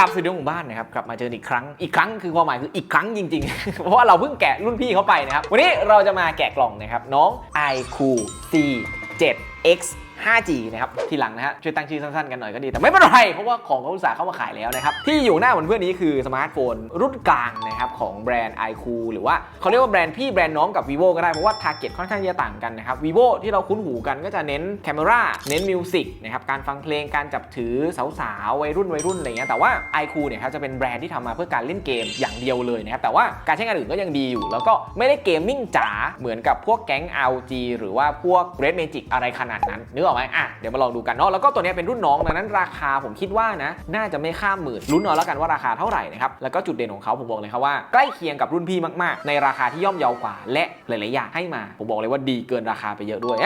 ราบสวัสดีหมู่บ้านนะครับกลับมาเจออีกครั้งอีกครั้งคือความหมายคืออีกครั้งจริง ๆ เพราะว่าเราเพิ่งแกะรุ่นพี่เขาไปนะครับวันนี้เราจะมาแกะกล่องนะครับน้อง iQOO C 7 X 5G นะครับทีหลังนะฮะช่วยตั้งชื่อสั้นๆกันหน่อยก็ดี แต่ไม่เป็นไร เพราะว่าของเขาอุตส่าห์เข้ามาขายแล้วนะครับ ที่อยู่หน้าเหมือนเพื่อนนี้คือสมาร์ทโฟนรุ่นกลางนะครับของแบรนด์ iQOO หรือว่าเขาเรียกว่าแบรนด์พี่แบรนด์น้องกับ vivo ก็ได้เพราะว่า target ค่อนข้างจะต่างกันนะครับ vivo ที่เราคุ้นหูกันก็จะเน้น camera เน้นมิวสิกนะครับการฟังเพลงการจับถือสาวๆวัยรุ่นวัยรุ่นอะไรเงี้ยแต่ว่า iQOO เนี่ยครับจะเป็นแบรนด์ที่ทำมาเพื่อการเล่นเกมอย่างเดียวเลยนะครับแต่ว่าการใช้งานอื่นก็ยังดีอยู่ แล้วก็ไม่ได้เกมมิ่งจ๋าเหมือนกับพวกแก๊ง RG หรือว่าพวก Red Magic อะไรขนาดนั้นนึกออกไหมอะเดี๋ยวมาลองดูกันเนาะแล้วก็ตัวนี้เป็นรุ่นน้องดังนั้นราคาผมคิดว่านะ น่าจะไม่ข้ามหมื่นลุ้นเอาแล้วกันว่าราคาเท่าไหร่นะครับแล้วก็จุดเด่นของเขาผมบอกเลยครับว่าใกล้เคียงกับรุ่นพี่มากๆ ในราคาที่ย่อมเยาว์กว่า และหลายๆอย่างให้มา ผมบอกเลยว่าดีเกินราคาไปเยอะด้วย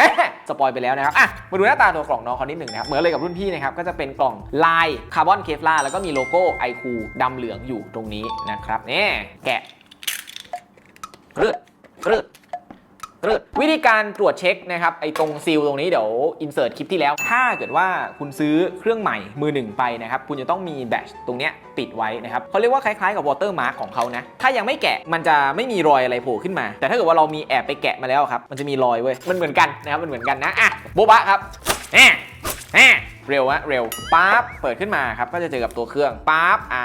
สปอยไปแล้วนะครับอะมาดูหน้าตาตัวกล่องน้องเขานิดหนึ่งนะครับเหมือนเลยกับรุ่นพี่นะครับก็จะเป็นกล่องลายคาร์บอนเคฟลาแล้วก็มีโลโก้ไอคูดำเหลืองอยู่ตรงนี้นะครับนี่แกะเลือดเลือด วิธีการตรวจเช็คนะครับไอ้ตรงซีลตรงนี้เดี๋ยวอินเสิร์ตคลิปที่แล้ว ถ้าเกิดว่าคุณซื้อเครื่องใหม่มือหนึ่งไปนะครับคุณจะต้องมีแบตตรงเนี้ยปิดไว้นะครับเขาเรียกว่าคล้ายๆกับวอเตอร์มาร์กของเขานะถ้ายังไม่แกะมันจะไม่มีรอยอะไรโผล่ขึ้นมา แต่ถ้าเกิดว่าเรามีแอบไปแกะมาแล้วครับมันจะมีรอยเว้ยมันเหมือนกันนะครับมันเหมือนกันนะอะโบบะครับแหม เร็วอะเร็วปั๊บเปิดขึ้นมาครับก็จะเจอกับตัวเครื่องปั๊บอ่า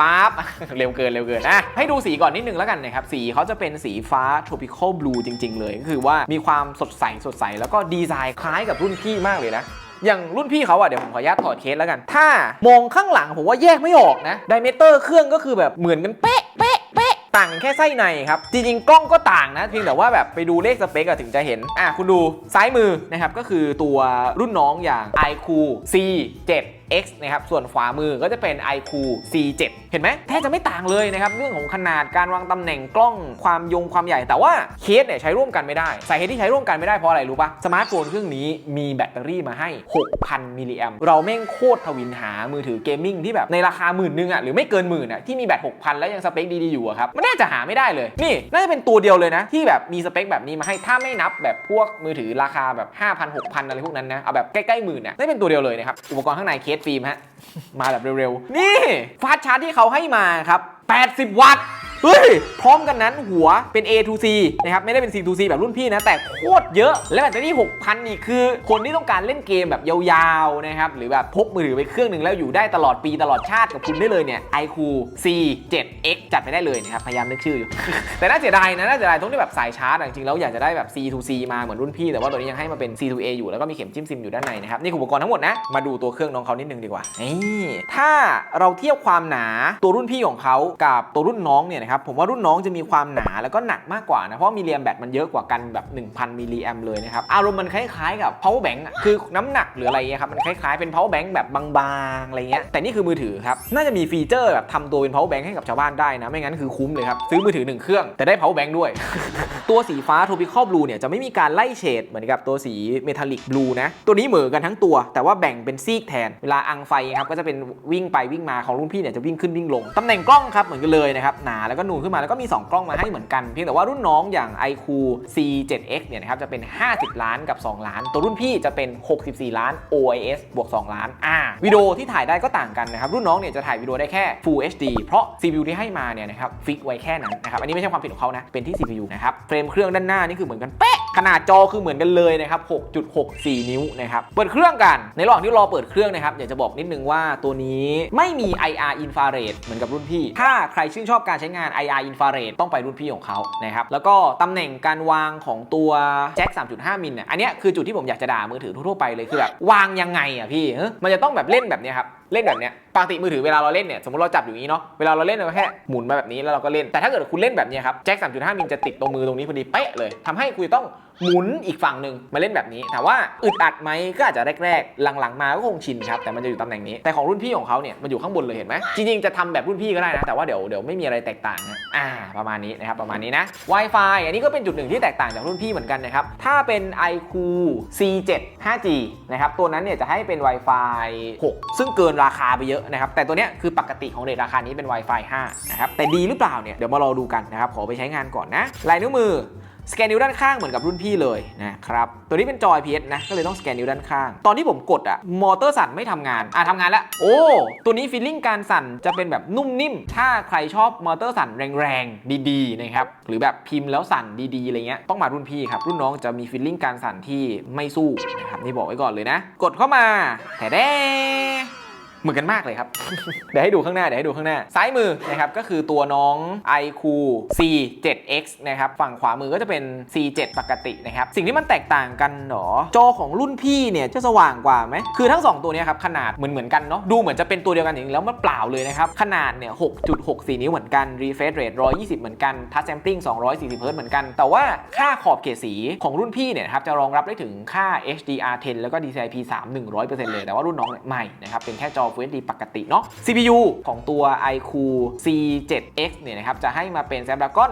ปั๊บเร็วเกินเร็วเกินอะให้ดูสีก่อนนิดนึงแล้วกันนะครับ สีเขาจะเป็นสีฟ้า tropical blue จริง ๆ เลย ก็คือว่ามีความสดใสสดใส แล้วก็ดีไซน์คล้ายกับรุ่นพี่มากเลยนะอย่างรุ่นพี่เขาอะเดี๋ยวผมขออนุญาตถอดเคสแล้วกัน ถ้ามองข้างหลังผมว่าแยกไม่ออกนะไดเมเตอร์เครื่องก็คือแบบเหมือนกันเป๊ะเป๊ะเป๊ะ ต่างแค่ไส้ในครับ จริงๆ กล้องก็ต่างนะ เพียงแต่ว่าแบบไปดูเลขสเปคอะถึงจะเห็น อะคุณดูซ้ายมือนะครับก็คือตัวรุ่นน้องอย่าง iQOO C7 X นะครับ ส่วนขวามือก็จะเป็น iQOO C7 เห็นไหมแทบจะไม่ต่างเลยนะครับ เรื่องของขนาดการวางตำแหน่งกล้องความยงความใหญ่ แต่ว่าเคสเนี่ยใช้ร่วมกันไม่ได้ สาเหตุที่ใช้ร่วมกันไม่ได้เพราะอะไรรู้ปะสมาร์ทโฟนเครื่องนี้มีแบตเตอรี่มาให้ 6,000 มิลลิแอมเราแม่งโคตรทวินหามือถือเกมมิ่งที่แบบในราคาหมื่นนึงอะหรือไม่เกินหมื่นอะที่มีแบต 6,000 แล้วยังสเปคดีๆอยู่อะครับมันน่าจะหาไม่ได้เลย นี่น่าจะเป็นตัวเดียวเลยนะ ที่แบบมีสเปคแบบนี้มาให้ถ้าไม่นับแบบพวกมือถือราคาแบบ5,000 6,000อะไรพวกนั้นนะเอาแบบใกล้ๆหมื่นอะได้เป็นตัวเดียวเลยนะครับอุปกรณ์ข้างในเคสฟิล์มฮะ มาแบบเร็วๆ นี่ฟาสต์ชาร์จที่เขาให้มาครับ 80 วัตต์ เฮ้ย พร้อมกันนั้นหัวเป็น A to C นะครับ ไม่ได้เป็น C to C แบบรุ่นพี่นะ แต่โคตรเยอะ และแบตเตอรี่ 6,000 นี่คือคนที่ต้องการเล่นเกมแบบยาวๆ นะครับ หรือแบบพกมือถือไปเครื่องหนึ่งแล้วอยู่ได้ตลอดปีตลอดชาติกับคุณได้เลยเนี่ย iQOO C7X จัดไปได้เลยนะครับ พยายามนึกชื่ออยู่ แต่น่าเสียดายนะ น่าเสียดายตรงที่แบบสายชาร์จจริงๆแล้วอยากจะได้แบบ C to C มาเหมือนรุ่นพี่ แต่ว่าตัวนี้ยังให้มาเป็น C to A อยู่แล้วก็มีเข็มจิ้มซิมอยู่ด้านในนะครับนี่ออุปกรณ์ทั้งหมดนะมาดูตัวเครื่องน้องเขานิดนึงดีกว่านี่ถ้าเราเทียบความหนาตัวรุ่นพี่ของเขากับตัวรุ่นน้องเนี่ยนะครับผมว่ารุ่นน้องจะมีความหนาแล้วก็หนักมากกว่านะเพราะมิลลิแอมแบตมันเยอะกว่ากันแบบ 1000 มิลลิแอมเลยนะครับอารมณ์มันคล้ายๆกับ power bank คือน้ำหนักหรืออะไรเงี้ยครับมันคล้ายๆเป็น power bank แบบบางๆอะไรเงี้ยแต่นี่คือมือถือครับน่าจะมีฟีเจอร์แบบทำตัวเป็น power bank ให้กับชาวบ้านได้นะไม่งั้นคือคุ้มเลยครับซื้อมือถือหนึ่งเครื่องแต่ได้ power bank ด้วย ตัวสีฟ้า tropical blue เนี่ยจะไม่มีการไล่เฉดเหมือนกับตัวสี metallic blue นะตัวนี้เหมือนกันทั้งตัว แต่ว่าแบ่งเป็นซีกแทนเวลาอังไฟครับก็จะเป็นวิ่งไปวิ่งมาของรุ่นพี่เนี่ยจะวิ่งขึ้นวิ่งลงตำแหน่งกล้องครับเหมือนกันเลยนะครับหนาแล้วก็นูนขึ้นมาแล้วก็มี 2 กล้องมาให้เหมือนกันเพียงแต่ว่ารุ่นน้องอย่าง iQ C7X เนี่ยนะครับจะเป็น 50 ล้านกับ 2 ล้าน ตัวรุ่นพี่จะเป็น 64 ล้าน OIS บวก 2 ล้านอ่าวิดีโอที่ถ่ายได้ก็ต่างกันนะครับรุ่นน้องเนี่ยจะถ่ายวิดีโอได้แค่ Full HD เพราะ CPU ที่ให้มาเนี่ยนะครับฟิกไว้แค่นั้นนะครับอันนี้ไม่ใช่ความผิดของเขานะเป็นที่ CPU นะครับเฟรมเครื่องด้านหน้านี่คือเหมือนกันเป๊ะขนาดจอคือเหมือนกันเลยนะครับ 6.64 นิ้วนะครับ เปิดเครื่องกัน ในระหว่างที่รอเปิดเครื่องนะครับอยากจะบอกนิดนึงว่าตัวนี้ไม่มี IR infrared เหมือนกับรุ่นพี่ ถ้าใครชื่นชอบการใช้งาน IR infrared ต้องไปรุ่นพี่ของเขานะครับแล้วก็ตำแหน่งการวางของตัวแจ็ค3.5มิลเนี่ยอันนี้คือจุดที่ผมอยากจะด่ามือถือทั่วๆไปเลยคือแบบวางยังไงอะพี่มันจะต้องแบบเล่นแบบนี้ครับ เล่นแบบเนี้ยปกติมือถือเวลาเราเล่นเนี่ยสมมติเราจับอยู่งนี้เนาะเวลาเราเล่นเราแค่หมุนมาแบบนี้แล้วเราก็เล่นแต่ถ้าเกิดคุณเล่นแบบเนี้ยครับแจ็ค3.5มิลจะติดตรงมือตรงนี้พอดีเป๊ะเลยทำให้คุณต้องหมุนอีกฝั่งหนึ่งมาเล่นแบบนี้ถามว่าอึดอัดไหมก็อาจจะแรกๆ หลังๆ มาก็คงชินครับแต่มันจะอยู่ตำแหน่งนี้แต่ของรุ่นพี่ของเขาเนี่ยมันอยู่ข้างบนเลยเห็นไหมจริงๆจะทำแบบรุ่นพี่ก็ได้นะแต่ว่าเดี๋ยวเดี๋ยวไม่มีอะไรแตกต่างนะอ่าประมาณนี้นะครับประมาณนี้นะ Wi-Fi อันนี้ก็เป็นจุดหนึ่งที่แตกต่างจากรุ่นพี่เหมือนกันนะครับถ้าเป็น iQOO C7 5G นะครับตัวนั้นเนี่ยจะให้เป็น Wi-Fi 6 ซึ่งเกินราคาไปเยอะนะครับ แต่ตัวเนี้ยคือปกติของเรทราคานี้เป็น Wi-Fi 5 นะครับ แต่ดีหรือเปล่าเนี่ย เดี๋ยวมารอดูกันนะครับ ขอไปใช้งานก่อนนะ ลายนิ้วมือสแกนนิ้วด้านข้างเหมือนกับรุ่นพี่เลยนะครับ ตัวนี้เป็นจอย PS นะ ก็เลยต้องสแกนนิ้วด้านข้าง ตอนที่ผมกดอะมอเตอร์สั่นไม่ทำงาน อะทำงานแล้ว โอ้ ตัวนี้ฟีลลิ่งการสั่นจะเป็นแบบนุ่มนิ่ม ถ้าใครชอบมอเตอร์สั่นแรงๆ ดีๆนะครับ หรือแบบพิมพ์แล้วสั่นดีๆอะไรเงี้ย ต้องมารุ่นพี่ครับ รุ่นน้องจะมีฟีลลิ่งการสั่นที่ไม่สู้นะครับ นี่บอกไว้ก่อนเลยนะ กดเข้ามาแต่แด้ เหมือนกันมากเลยครับ เดี๋ยวให้ดูข้างหน้าเดี๋ยวให้ดูข้างหน้า ซ้ายมือนะครับก็คือตัวน้อง iQ C7X นะครับฝั่งขวามือก็จะเป็น C7 ปกตินะครับสิ่งที่มันแตกต่างกันหรอจอของรุ่นพี่เนี่ยจะสว่างกว่าไหมคือทั้ง 2 ตัวนี้ครับขนาดเหมือนเหมือนกันเนาะดูเหมือนจะเป็นตัวเดียวกันจริงแล้วมันเปล่าเลยนะครับขนาดเนี่ย6.64 นิ้วเหมือนกัน refresh rate 120 เหมือนกัน touch sampling 240 Hz เหมือนกัน แต่ว่าค่าขอบเขตสีของรุ่นพี่เนี่ยครับจะรองรับได้ถึงค่า HDR10 แล้วก็ DCI-P3 100%เลยแต่ว่ารุ่นน้องเนี่ยไม่นะครับเป็นแค่จอ Full HD ปกติเนาะ CPU ของตัว iQ C7X เนี่ยนะครับจะให้มาเป็น Snapdragon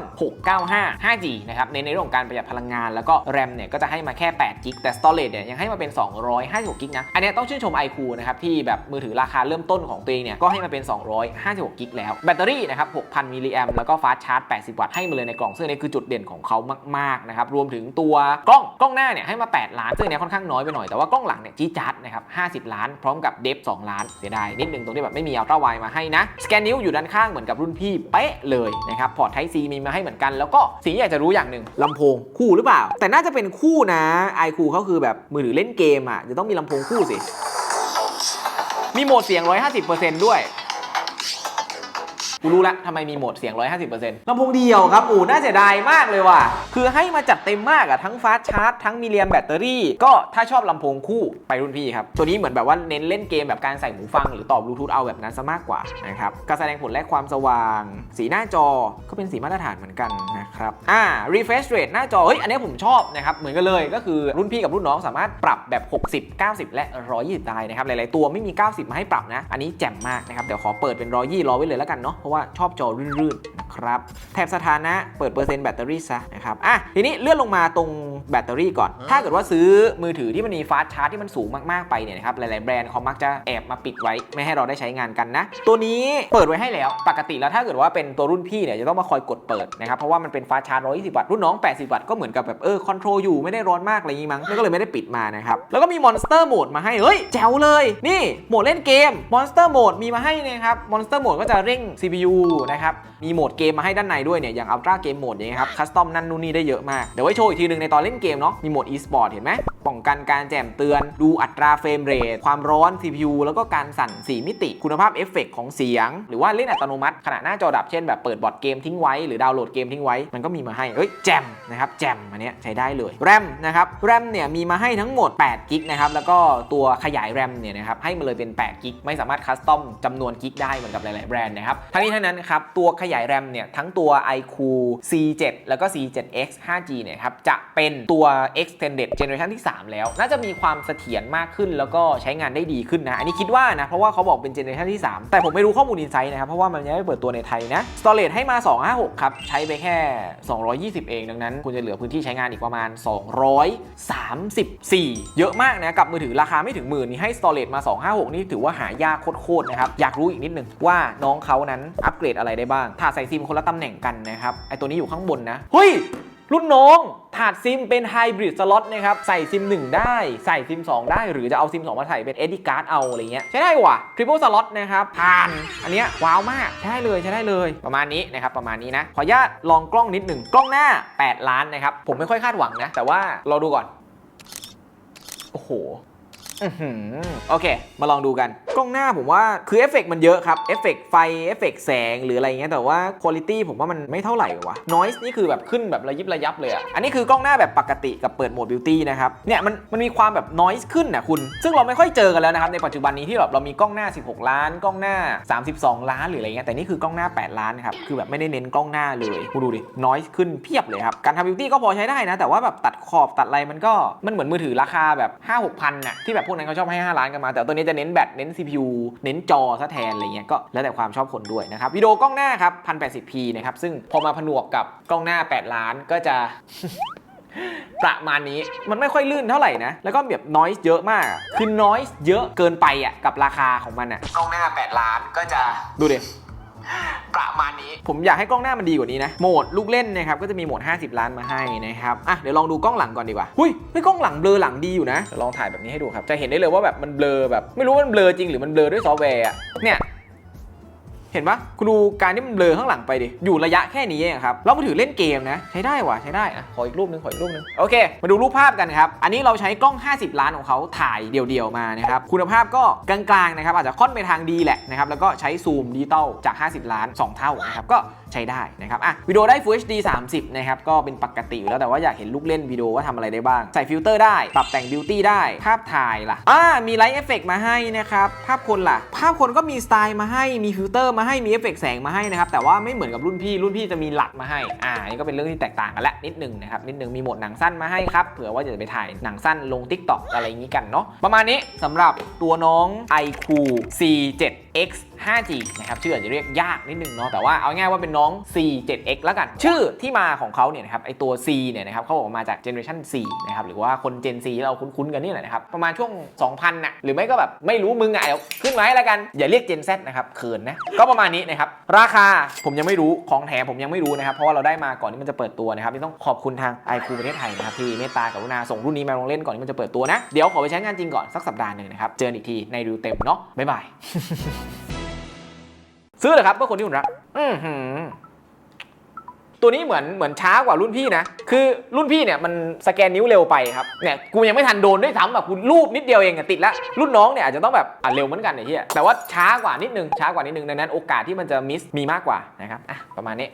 695 5G นะครับในในเรื่องของการประหยัดพลังงาน แล้วก็ RAM เนี่ยก็จะให้มาแค่8 g b แต่ Storage เนี่ยยังให้มาเป็น 256 g b นะ อันนี้ต้องชื่นชม iQ นะครับที่แบบมือถือราคาเริ่มต้นของตัวเองเนี่ยก็ให้มาเป็น 256 g b แล้ว แบตเตอรี่นะครับ 6,000 มิลลิแอมแล้วก็ฟาสชาร์จ 80 วัตต์ให้มาเลยในกล่องซึ่งอันนี้คือจุดเด่นของเขามากๆนะครับรวมถึงตัวกล้องกล้องหน้าเนี่ยให้มา 8 ล้านซึ่งเนี้ยค่อนข้างน้อยไปหน่อยแต่ว่ากล้องหลังเนี่ยจี๊ดจัดนะครับ50 ล้านพร้อมกับเดฟ2ล้านเสียดายนิดนึงตรงที่แบบไม่มีอัลตร้าไวมาให้นะสแกนนิ้วอยู่ด้านข้างเหมือนกับรุ่นพี่เป๊ะเลยนะครับพอร์ตไทซีมีมาให้เหมือนกัน แล้วก็สิ่งที่อยากจะรู้อย่างหนึ่งลำโพงคู่หรือเปล่า แต่น่าจะเป็นคู่นะไอคูเขาคือแบบมือถือเล่นเกมอะจะต้องมีลำโพงคู่สิมีโหมดเสียง 150%ด้วย กูรู้ละทำไมมีโหมดเสียง 150%ลำโพงเดียวครับอูน่าเสียดายมากเลยว่ะ คือให้มาจัดเต็มมากอะทั้งฟาสชาร์จทั้งมิลลิแอมแบตเตอรี่ ก็ถ้าชอบลำโพงคู่ไปรุ่นพี่ครับ ตัวนี้เหมือนแบบว่าเน้นเล่นเกมแบบการใส่หูฟัง หรือต่อบลูทูธเอาแบบนั้นซะมากกว่านะครับการแสดงผลและความสว่าง สีหน้าจอก็เป็นสีมาตรฐานเหมือนกันนะครับอ่า refresh rate หน้าจอเฮ้ยอันนี้ผมชอบนะครับเหมือนกันเลยก็คือรุ่นพี่กับรุ่นน้องสามารถปรับแบบ 60 90 และ 120 ได้นะครับหลายๆตัวไม่มี 90 มาให้ปรับนะ อันนี้แจ่มมากนะครับเดี๋ยวขอเปิดเป็น 120รอไว้เลยแล้วกันเนาะราะว่าชอบจอรื่นๆนะครับแถบสถานะเปิดเปอร์เซ็นต์แบตเตอรี่ซะนะครับอะทีนี้เลื่อนลงมาตรงแบตเตอรี่ก่อน ถ้าเกิดว่าซื้อมือถือที่มันมีฟาสต์ชาร์จที่มันสูงมากๆไปเนี่ยนะครับหลายๆแบรนด์เขามักจะแอบมาปิดไว้ไม่ให้เราได้ใช้งานกันนะ ตัวนี้เปิดไว้ให้แล้วปกติแล้วถ้าเกิดว่าเป็นตัวรุ่นพี่เนี่ยจะต้องมาคอยกดเปิดนะครับเพราะว่ามันเป็นฟาสต์ชาร์จ120วัตต์รุ่นน้อง 80 วัตต์ก็เหมือนกับแบบเออคอนโทรลอยู่ไม่ได้ร้อนมากอะไรอย่างงี้มั้งก็เลยไม่ได้ปิดมานะครับแล้วก็มีมอนสเตอร์โหมดมาให้เฮ้ยแจ๋วเลยนี่โหมดเล่นเกมมอนสเตอร์โหมดมีมาให้นะครับมอนสเตอร์โหมดก็จะเร่ง CPU นะครับ มีโหมดเกมมาให้ด้านในด้วยเนี่ย อย่างอัลตร้าเกมโหมดอย่างเงี้ยครับ คัสตอมนั่นนู่นนี่ได้เยอะมาก เดี๋ยวไว้โชว์อีกทีหนึ่งในตอนเล่นเกมเนาะ มีโหมด e-sport เห็นไหม กันการแจ่มเตือน ดูอัตราเฟรมเรท ความร้อน CPU แล้วก็การสั่น 4 มิติ คุณภาพเอฟเฟกต์ของเสียง หรือว่าเล่นอัตโนมัติขณะหน้าจอดับ เช่นแบบเปิดบอร์ดเกมทิ้งไว้ หรือดาวน์โหลดเกมทิ้งไว้ มันก็มีมาให้เฮ้ย แจมนะครับ แจมอันนี้ใช้ได้เลย แรมนะครับ แรมเนี่ยมีมาให้ทั้งหมด8กิกนะครับ แล้วก็ตัวขยายแรมเนี่ยนะครับ ให้มาเลยเป็น8กิก ไม่สามารถคัสตอมจำนวนกิกได้เหมือนกับหลายๆแบรนด์นะครับ ทั้งนี้ทั้งนั้นครับ ตัวขยายแรมเนี่ยทั้งตัว iQ C7 แล้วก็ C7X 5G เนี่ยครับ จะเป็นตัว extended generation ที่ 3แล้ว น่าจะมีความเสถียรมากขึ้น แล้วก็ใช้งานได้ดีขึ้นนะ อันนี้คิดว่านะ เพราะว่าเขาบอกเป็น generation ที่ 3 แต่ผมไม่รู้ข้อมูล insight นะครับ เพราะว่ามันยังไม่เปิดตัวในไทยนะ storage ให้มา 256 ครับ ใช้ไปแค่ 220 เอง ดังนั้นคุณจะเหลือพื้นที่ใช้งานอีกประมาณ 234 เยอะมากนะกับมือถือราคาไม่ถึงหมื่นนี่ให้ storage มา 256 นี่ถือว่าหายากโคตรๆนะครับอยากรู้อีกนิดนึงว่าน้องเขานั้นอัปเกรดอะไรได้บ้างถ้าใส่ซิมคนละตำแหน่งกันนะครับไอตัวนี้อยู่ข้างบนนะเฮ้ย รุ่นน้องถาดซิมเป็นไฮบริดสล็อตนะครับ ใส่ซิม 1 ได้ ใส่ซิม 2 ได้ หรือจะเอาซิม 2 มาใส่เป็นเอ d ดี้การ์ดเอาอะไรเงี้ย ใช้ได้ว่ะทริปเปิลสล็อตนะครับ ผ่าน อันเนี้ยว้าวมาก ใช้ได้เลยใช้ได้เลย ประมาณนี้นะครับ ประมาณนี้นะ ขออนุญาตลองกล้องนิดหนึ่งกล้องหน้า 8 ล้านนะครับ ผมไม่ค่อยคาดหวังนะ แต่ว่าเราดูก่อน โอ้โห โอเค มาลองดูกัน กล้องหน้าผมว่าคือเอฟเฟกต์มันเยอะครับ เอฟเฟกต์ไฟ เอฟเฟกต์แสงหรืออะไรเงี้ย แต่ว่าคุณภาพผมว่ามันไม่เท่าไหร่วะ noise นี่คือแบบขึ้นแบบระยิบระยับเลยอะอันนี้คือกล้องหน้าแบบปกติกับเปิดโหมด beauty นะครับ เนี่ยมันมันมีความแบบ noise ขึ้นนะคุณ ซึ่งเราไม่ค่อยเจอกันแล้วนะครับ ในปัจจุบันนี้ที่แบบเรามีกล้องหน้า 16 ล้าน กล้องหน้า 32 ล้านหรืออะไรเงี้ย แต่นี่คือกล้องหน้า 8 ล้านครับ คือแบบไม่ได้เน้นกล้องหน้าเลยคุณดูดิ noise ขึ้นเพียบเลยครับ การทำ beauty ก็พอใช้ได้นะ แต่ว่าแบบตัดขอบตัดอะไรมันก็มันเหมือนมือถือราคาแบบ 5 6พันน่ะที่แบบพวกนั้นเขาชอบให้ 5 ล้านกันมา แต่ตัวนี้จะเน้นแบตเน้น CPU เน้นจอซะแทนอะไรเงี้ยก็แล้วแต่ความชอบคนด้วยนะครับวิดีโอกล้องหน้าครับ 1080p นะครับซึ่งพอมาผนวกกับกล้องหน้า 8 ล้านก็จะประมาณนี้มันไม่ค่อยลื่นเท่าไหร่นะ แล้วก็แบบ noise เยอะมาก คือ noise เยอะเกินไปอะกับราคาของมันอะกล้องหน้า 8 ล้านก็จะดูดิ นี้ ผมอยากให้กล้องหน้ามันดีกว่านี้นะ โหมดลูกเล่นนะครับก็จะมีโหมด 50 ล้านมาให้นะครับ อะเดี๋ยวลองดูกล้องหลังก่อนดีกว่า หุ้ยเฮ้ยกล้องหลังเบลอหลังดีอยู่นะเดี๋ยวลองถ่ายแบบนี้ให้ดูครับ จะเห็นได้เลยว่าแบบมันเบลอแบบ ไม่รู้ว่ามันเบลอจริงหรือมันเบลอด้วยซอฟต์แวร์อะเนี่ย เห็นปะคุณดูการที่มันเบลอข้างหลังไปดิ อยู่ระยะแค่นี้เองครับ แล้วมาถือเล่นเกมนะ ใช้ได้ว่ะใช้ได้อะขออีกรูปหนึงขออีกรูปหนึง โอเค มาดูรูปภาพกันครับ อันนี้เราใช้กล้อง 50 ล้านของเขาถ่ายเดี่ยวๆมานะครับ คุณภาพก็กลางๆนะครับ อาจจะค่อนไปทางดีแหละนะครับ แล้วก็ใช้ซูมดิจิตอลจาก 50 ล้าน 2 เท่านะครับ ก็ใช้ได้นะครับอะวิดีโอได้ Full HD 30 นะครับ ก็เป็นปกติอยู่แล้วแต่ว่าอยากเห็นลูกเล่นวิดีโอว่าทำอะไรได้บ้าง ใส่ฟิลเตอร์ได้ ปรับแต่งบิวตี้ได้ ภาพถ่ายล่ะอ่ามีไลท์เอฟเฟกมาให้นะครับ ภาพคนล่ะ ภาพคนก็มีสไตล์มาให้ มีฟิลเตอร์มาให้มีเอฟเฟกแสงมาให้นะครับแต่ว่าไม่เหมือนกับรุ่นพี่รุ่นพี่จะมีหลักมาให้อ่านี่ก็เป็นเรื่องที่แตกต่างกันละนิดหนึ่งนะครับนิดหนึ่งมีโหมดหนังสั้นมาให้ครับเผื่อว่าจะไปถ่ายหนังสั้นลงทิกตอกอะไรอย่างนี้กันเนาะประมาณนี้สำหรับตัวน้อง iQOO C7 X 5G นะครับชื่ออาจจะเรียกยากนิดนึงเนาะแต่ว่าเอาง่ายว่าเป็นน้อง C 7X แล้วกัน ชื่อที่มาของเขาเนี่ยนะครับไอตัว C เนี่ยนะครับเขาบอกมาจาก Generation C นะครับหรือว่าคน Gen C เราคุ้นๆกันนี่แหละนะครับประมาณช่วง 2000น่ะหรือไม่ก็แบบไม่รู้มึงอะเอาขึ้นมาให้แล้วกันอย่าเรียก Gen Z นะครับเขินนะก็ประมาณนี้นะครับราคาผมยังไม่รู้ของแถมผมยังไม่รู้นะครับเพราะว่าเราได้มาก่อนที่มันจะเปิดตัวนะครับที่ต้องขอบคุณทางไอคูประเทศไทยนะครับที่เมตตากรุณาส่งรุ่นนี้มาลงเล่นก่อนที่มันจะเปิดตัวนะเดี๋ยวขอไปใช้งานจริงก่อนสักสัปดาห์หนึ่งนะครับเจออีกทีในรีวิวเต็มเนาะบ๊ายบาย ซื้อเลยครับเพื่อคนที่คุณรักอือหือตัวนี้เหมือนเหมือนช้ากว่ารุ่นพี่นะ คือรุ่นพี่เนี่ยมันสแกนนิ้วเร็วไปครับ เนี่ยกูยังไม่ทันโดนด้วยซ้ำแบบกูรูปนิดเดียวเองอะติดแล้วรุ่นน้องเนี่ยอาจจะต้องแบบอะเร็วเหมือนกันไอ้เหี้ยแต่ว่าช้ากว่านิดนึงช้ากว่านิดนึงดังนั้นโอกาสที่มันจะมิสมีมากกว่านะครับอะประมาณนี้